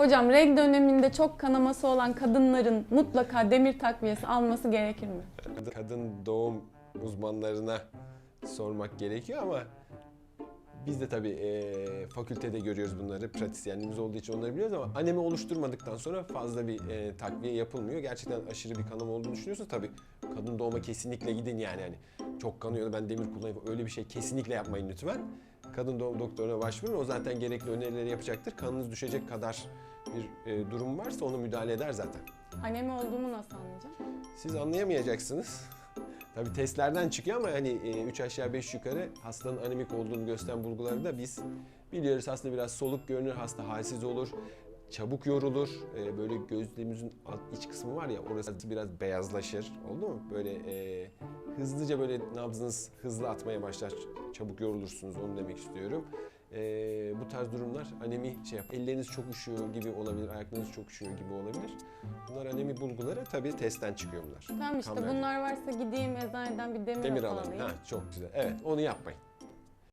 Hocam regl döneminde çok kanaması olan kadınların mutlaka demir takviyesi alması gerekir mi? Kadın doğum uzmanlarına sormak gerekiyor ama biz de tabii eee, fakültede görüyoruz bunları. Pratisyenliğimiz olduğu için onları biliyoruz ama anemi oluşturmadıktan sonra fazla bir eee, takviye yapılmıyor. Gerçekten aşırı bir kanama olduğunu düşünüyorsa tabii kadın doğuma kesinlikle gidin yani. hani çok kanıyor ben demir kullanayım öyle bir şey kesinlikle yapmayın lütfen. Kadın doğum doktoruna başvurun. O zaten gerekli önerileri yapacaktır. Kanınız düşecek kadar bir eee, durum varsa onu müdahale eder zaten. Anemi olduğumu nasıl anlayacağım? Siz anlayamayacaksınız. Tabii testlerden çıkıyor ama hani 3 aşağı 5 yukarı hastanın anemik olduğunu gösteren bulguları da biz biliyoruz. Hasta biraz soluk görünür, hasta halsiz olur, çabuk yorulur. E, Böyle gözlemimizin alt iç kısmı var ya orası biraz beyazlaşır. Oldu mu? Böyle e, hızlıca böyle nabzınız hızlı atmaya başlar. Çabuk yorulursunuz onu demek istiyorum. E, bu tarz durumlar anemi şey yap. Elleriniz çok üşüyor gibi olabilir, ayaklarınız çok üşüyor gibi olabilir. Bunlar anemi bulguları tabii testten çıkıyor bunlar. Tamam işte Kan verdi. bunlar varsa gideyim eczaneden bir demir, Demir alayım. alayım. Ha, çok güzel. Evet onu yapmayın.